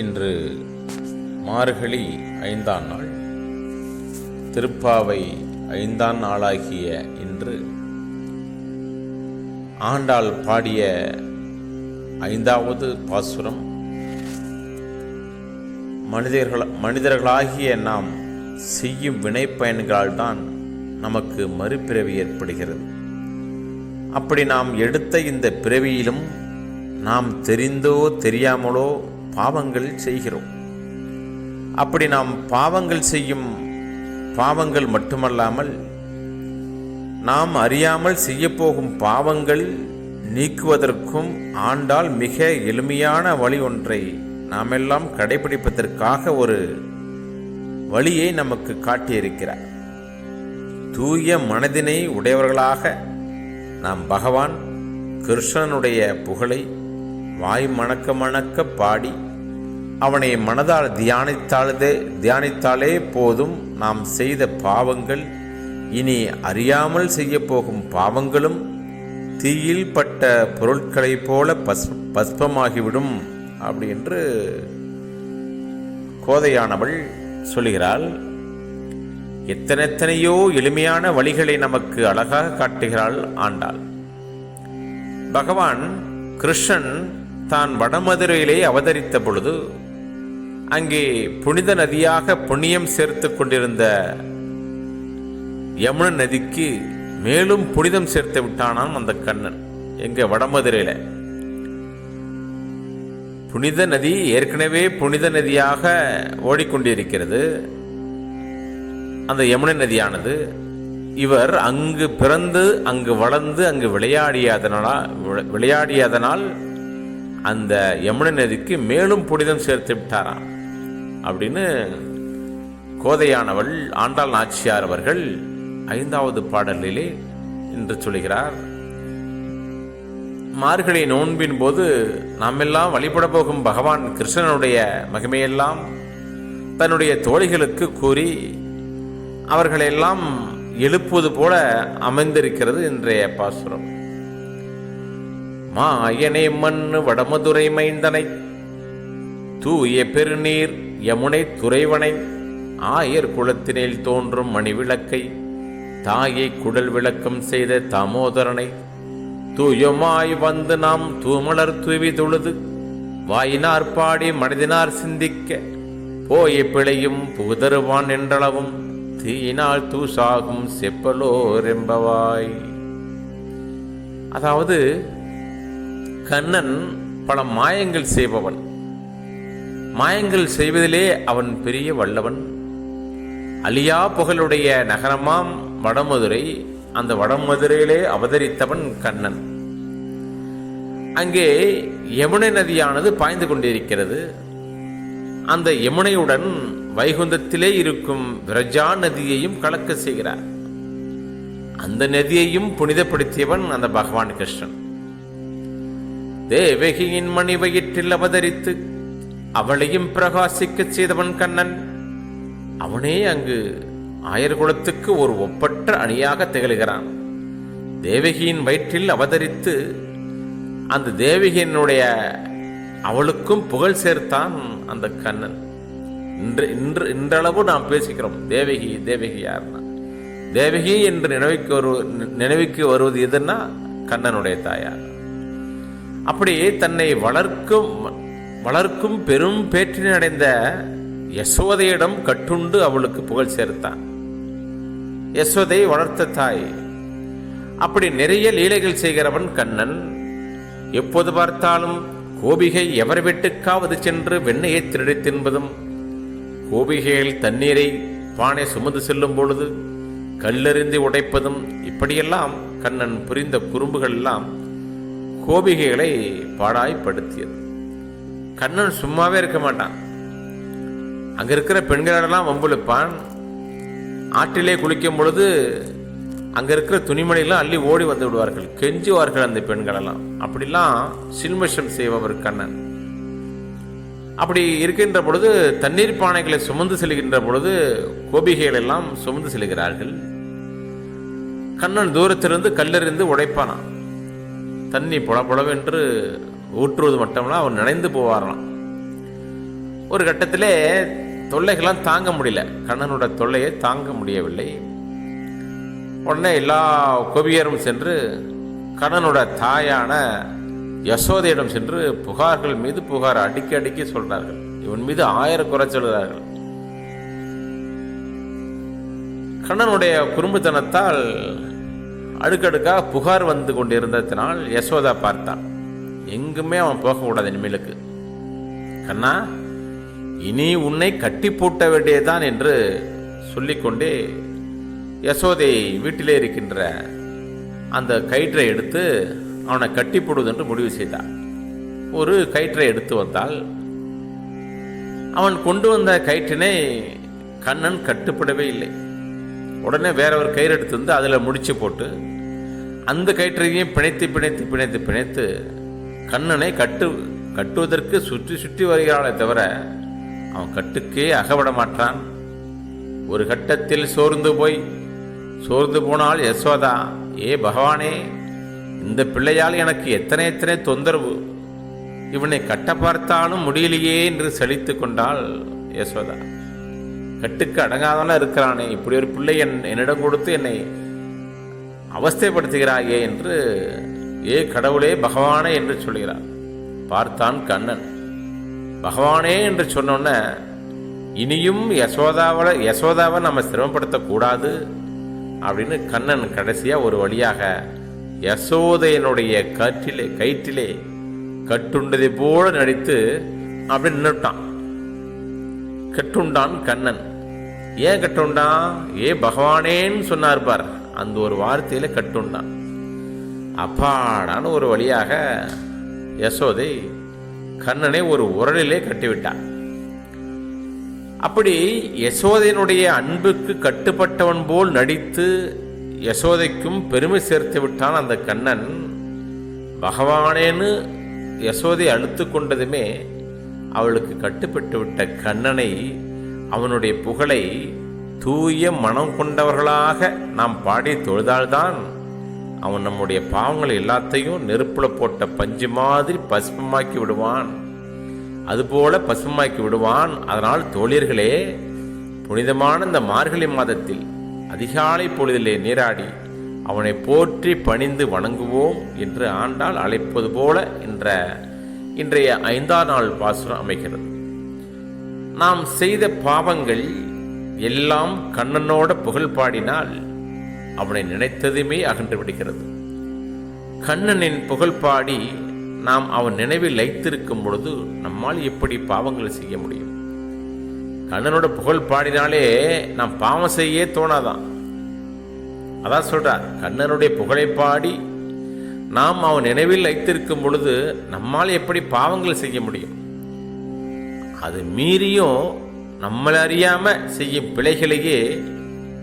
இன்று மார்கழி ஐந்தாம் நாள். திருப்பாவை ஐந்தாம் நாளாகிய இன்று ஆண்டாள் பாடிய ஐந்தாவது பாசுரம். மனிதர்கள் மனிதர்களாகிய நாம் செய்யும் வினைப்பயன்களால் தான் நமக்கு மறுபிறவி ஏற்படுகிறது. அப்படி நாம் எடுத்த இந்த பிறவியிலும் நாம் தெரிந்தோ தெரியாமலோ பாவங்கள் செய்கிறோம். அப்படி நாம் பாவங்கள் செய்யும் பாவங்கள் மட்டுமல்லாமல் நாம் அறியாமல் செய்யப்போகும் பாவங்கள் நீக்குவதற்கும் ஆண்டால் மிக எளிமையான வழி ஒன்றை நாமெல்லாம் கடைபிடிப்பதற்காக ஒரு வழியை நமக்கு காட்டியிருக்கிறார். தூய மனதினை உடையவர்களாக நாம் பகவான் கிருஷ்ணனுடைய புகழை வாய் மணக்க மணக்க பாடி அவனை மனதால் தியானித்தாலே தியானித்தாலே போதும் நாம் செய்த பாவங்கள். இனி அறியாமல் செய்யப்போகும் பாவங்களும் தீயில் பட்ட பொருட்களைப் போல பஸ் பஸ்பமாகிவிடும் அப்படி என்று கோதையானவள் சொல்கிறாள் எத்தனைத்தனையோ எளிமையான வழிகளை நமக்கு அழகாக காட்டுகிறாள் ஆண்டாள். பகவான் கிருஷ்ணன் தான் வடமதுரையிலே அவதரித்த பொழுது அங்கே புனித நதியாக புண்ணியம் சேர்த்து கொண்டிருந்த யமுன நதிக்கு மேலும் புனிதம் சேர்த்து விட்டானாம் அந்த கண்ணன் எங்க வடமதுரையில. புனித நதி ஏற்கனவே புனித நதியாக ஓடிக்கொண்டிருக்கிறது. அந்த யமுனை நதியானது இவர் அங்கு பிறந்து அங்கு வளர்ந்து அங்கு விளையாடியதனால விளையாடியதனால் அந்த யமுனை நதிக்கு மேலும் புனிதம் சேர்த்து விட்டாராம். அப்படின்னு கோதையானவள் ஆண்டாள் நாச்சியார் அவர்கள் ஐந்தாவது பாடலிலே என்று சொல்கிறார். மார்கழி நோன்பின் போது நாமெல்லாம் வழிபட போகும் பகவான் கிருஷ்ணனுடைய மகிமையெல்லாம் தன்னுடைய தோழிகளுக்கு கூறி அவர்களெல்லாம் எழுப்புவது போல அமைந்திருக்கிறது இன்றைய பாசுரம். மாயனே மண்ணு வடமதுரை மைந்தனை தூய பெருநீர் யமுனை துறைவனை ஆயர் குளத்தினில் தோன்றும் மணிவிளக்கை தாயை குடல் விளக்கம் செய்த தாமோதரனை தூயமாய் வந்து நாம் தூமலர் தூவி தொழுது வாயினார் பாடி மனதினார் சிந்திக்க போய பிழையும் புகுதருவான் என்றளவும் தீயினால் தூசாகும் செப்பலோர் என்பவாய். அதாவது கண்ணன் பல மாயங்கள் செய்பவன். மாயங்கள் செய்வதிலே அவன் பெரிய வல்லவன். அலியா புகழுடைய நகரமாம் வடமதுரை அந்த வடமதுரையிலே அவதரித்தவன் கண்ணன். அங்கே யமுனை நதியானது பாய்ந்து கொண்டிருக்கிறது. அந்த யமுனையுடன் வைகுந்தத்திலே இருக்கும் விரஜா நதியையும் கலக்க செய்கிறார். அந்த நதியையும் புனிதப்படுத்தியவன் அந்த பகவான் கிருஷ்ணன். தேவகியின் மணி வயிற்றில் அவதரித்து அவளையும் பிரகாசிக்கச் செய்தவன் கண்ணன். அவனே அங்கு ஆயர்குலத்துக்கு ஒரு ஒப்பற்ற அணியாக திகழ்கிறான். தேவகியின் வயிற்றில் அவதரித்து அந்த தேவகியினுடைய அவளுக்கும் புகழ் சேர்த்தான் அந்த கண்ணன். இன்று இன்று இன்றளவு நாம் பேசிக்கிறோம் தேவகி தேவகி யார்னா. தேவகி என்று நினைவுக்கு வரு நினைவுக்கு வருவது எதுன்னா கண்ணனுடைய தாயார். அப்படி தன்னை வளர்க்கும் வளர்க்கும் பெரும் பேற்றினை அடைந்த யசோதையிடம் கட்டுண்டு அவளுக்கு புகழ் சேர்த்தான். யசோதை வளர்த்த தாய் அப்படி நிறைய லீலைகள் செய்கிறவன் கண்ணன். எப்போது பார்த்தாலும் கோபிகை எவர் வீட்டுக்காவது சென்று வெண்ணையை திருடி தின்பதும் கோபிகையில் தண்ணீரை பானை சுமந்து செல்லும் பொழுது கல்லெறிந்து உடைப்பதும் இப்படியெல்லாம் கண்ணன் புரிந்த குறும்புகள் எல்லாம் கோபிகைகளை பாடாய்ப்படுத்தியது. கண்ணன் சும்மாவே இருக்க மாட்டான். அங்கே இருக்கிற பெண்களெல்லாம் வம்புழுப்பான். ஆற்றிலே குளிக்கும் பொழுது அங்கே இருக்கிற துணிமணிலாம் அள்ளி ஓடி வந்து விடுவார்கள். கெஞ்சுவார்கள் அந்த பெண்களெல்லாம். அப்படிலாம் சில்மிஷம் செய்பவர் கண்ணன். அப்படி இருக்கின்ற பொழுது தண்ணீர் பானைகளை சுமந்து செல்கின்ற பொழுது கோபிகைகள் எல்லாம் சுமந்து செல்கிறார்கள். கண்ணன் தூரத்திலிருந்து கல்லெறிந்து உடைப்பானான் தண்ணி புலப்புலவென்று ஊற்றுவது மட்டும்னா அவன் நினைந்து போவாராம். ஒரு கட்டத்திலே தொல்லைகள்லாம் தாங்க முடியல. கண்ணனோட தொல்லையை தாங்க முடியவில்லை. உடனே எல்லா கோபியரும் சென்று கண்ணனோட தாயான யசோதையிடம் சென்று புகார்கள் மீது புகார் அடிக்க அடிக்க சொல்றார்கள். இவன் மீது ஆயிரம் குறை சொல்கிறார்கள். கண்ணனுடைய குறும்புத்தனத்தால் அடுக்கடுக்காக புகார் வந்து கொண்டிருந்ததினால் யசோதா பார்த்தான். எங்குமே அவன் போகக்கூடாது இனிமேலுக்கு. கண்ணா இனி உன்னை கட்டி பூட்ட வேண்டியதுதான் என்று சொல்லிக்கொண்டே யசோதை வீட்டிலே இருக்கின்ற அந்த கயிற்றை எடுத்து அவனை கட்டி போடுவது என்று முடிவு செய்தான். ஒரு கயிற்றை எடுத்து வந்தால் அவன் கொண்டு வந்த கயிற்றினை கண்ணன் கட்டுப்படவே இல்லை. உடனே வேற ஒரு கயிறு எடுத்து வந்து அதில் முடிச்சு போட்டு அந்த கயிற்றையும் பிணைத்து பிணைத்து பிணைத்து பிணைத்து கண்ணனை கட்டு கட்டுவதற்கு சுற்றி சுற்றி வருகிறாளே தவிர அவன் கட்டுக்கே அகவிட மாட்டான். ஒரு கட்டத்தில் சோர்ந்து போய் சோர்ந்து போனால் யசோதா ஏ பகவானே இந்த பிள்ளையால் எனக்கு எத்தனை எத்தனை தொந்தரவு. இவனை கட்ட பார்த்தாலும் முடியலையே என்று சலித்து கொண்டாள் யசோதா. கட்டுக்கு அடங்காதவனா இருக்கிறானே இப்படி ஒரு பிள்ளை என் என்னிடம் கொடுத்து என்னை அவஸ்தைப்படுத்துகிறாயே என்று ஏ கடவுளே பகவானே என்று சொல்கிறார் பார்த்தான் கண்ணன். பகவானே என்று சொன்னோன்ன இனியும் யசோதாவை யசோதாவை நம்ம சிரமப்படுத்தக்கூடாது அப்படின்னு கண்ணன் கடைசியாக ஒரு வழியாக யசோதையனுடைய கற்றிலே கயிற்றிலே கட்டுண்டதை போல நடித்து அப்படி நின்றுட்டான் கட்டுண்டான் கண்ணன். ஏன் கட்டுண்டான்? ஏ பகவானேன்னு சொன்னார் பார். அந்த ஒரு வார்த்தையில கட்டுண்டான். அப்பாடான ஒரு வழியாக யசோதை கண்ணனை ஒரு உரலிலே கட்டிவிட்டான் அப்படி யசோதையினுடைய அன்புக்கு கட்டுப்பட்டவன் போல் நடித்து யசோதைக்கும் பெருமை சேர்த்து விட்டான் அந்த கண்ணன். பகவானேன்னு யசோதை அழுத்து கொண்டதுமே அவளுக்கு கட்டுப்பட்டு விட்ட கண்ணனை அவனுடைய புகழை தூய மனம் கொண்டவர்களாக நாம் பாடி தொழுதால்தான் அவன் நம்முடைய பாவங்கள் எல்லாத்தையும் நெருப்புல போட்ட பஞ்சு மாதிரி பசுமமாக்கி விடுவான். அதுபோல பசுமமாக்கி விடுவான். அதனால் தோழியர்களே புனிதமான இந்த மார்கழி மாதத்தில் அதிகாலை பொழுதிலே நீராடி அவனை போற்றி பணிந்து வணங்குவோம் என்று ஆண்டாள் அழைப்பது போல என்ற இன்றைய ஐந்தாம் நாள் பாசுரம் அமைகிறது. நாம் செய்த பாவங்கள் எல்லாம் கண்ணனோட புகழ் பாடினால் அவனை நினைத்ததுமே அகன்று விடுகிறது. கண்ணனின் புகழ் பாடி நாம் அவன் நினைவில் லைத்திருக்கும் பொழுது நம்மால் எப்படி பாவங்கள் செய்ய முடியும்? கண்ணனோட புகழ் பாடினாலே நாம் பாவம் செய்ய தோணாதான். அதான் சொல்றார் கண்ணனுடைய புகழை பாடி நாம் அவன் நினைவில் வைத்திருக்கும் பொழுது நம்மால் எப்படி பாவங்கள் செய்ய முடியும்? அது மீறியும் நம்மளை செய்யும் பிழைகளையே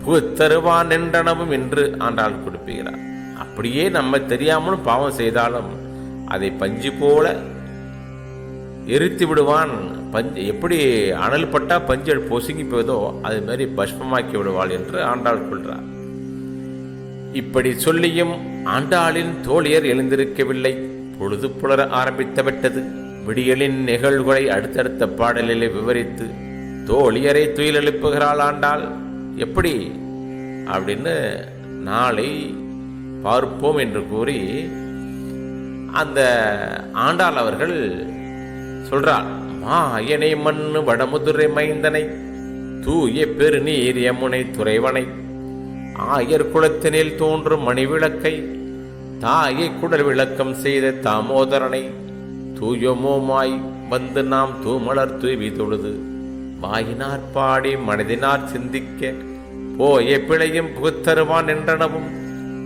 புகுத்தருவான் என்றனவும் என்று ஆண்டாள் கொடுப்புகிறார். அப்படியே நம்ம தெரியாமலும் பாவம் செய்தாலும் அதை பஞ்சு போல எரித்து விடுவான் பஞ்சு எப்படி அனல் பட்டா பஞ்சு பொசுங்கி போதோ அது மாதிரி பஷ்பமாக்கி விடுவாள் என்று ஆண்டாள் கொள்றார் இப்படி சொல்லியும் ஆண்டாளின் தோழியர் எழுந்திருக்கவில்லை. பொழுது புலர ஆரம்பித்து விட்டது. விடியலின் நிகழ்வுகளை அடுத்தடுத்த பாடலிலே விவரித்து தோழியரை துயில் எழுப்புகிறாள் ஆண்டாள். எப்படி அப்படின்னு நாளை பார்ப்போம் என்று கூறி அந்த ஆண்டாள் அவர்கள் சொல்றாள் மாயனை மண்ணு வடமுதுரை மைந்தனை தூய பெருநீர் யமுனை துறைவனை ஆயர் குலத்தினில் தோன்றும் மணிவிளக்கை தாயை குடல் விளக்கம் செய்த தாமோதரனை தூயமோமாய் வந்து நாம் தூமலர் தூவி தொழுது வாயினார் பாடி மனதினார் சிந்திக்க போய பிழையும் புகுத்தருவான் என்றனவும்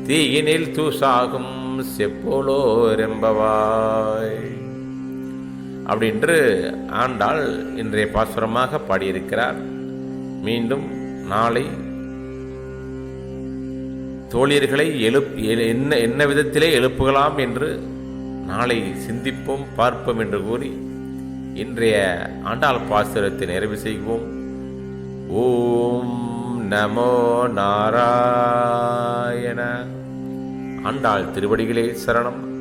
தீயினில் தூசாகும் செப்போலோ என்பவாய். அப்படின்று ஆண்டாள் இன்றைய பாசுரமாக பாடியிருக்கிறார். மீண்டும் நாளை தோழியர்களை எழுப் என்ன என்ன விதத்திலே எழுப்புகலாம் என்று நாளை சிந்திப்போம் பார்ப்போம் என்று கூறி இன்றைய ஆண்டாள் பாசுரத்தை நிறைவு செய்வோம். ஓம் நமோ நாராயண. ஆண்டாள் திருவடிகளே சரணம்.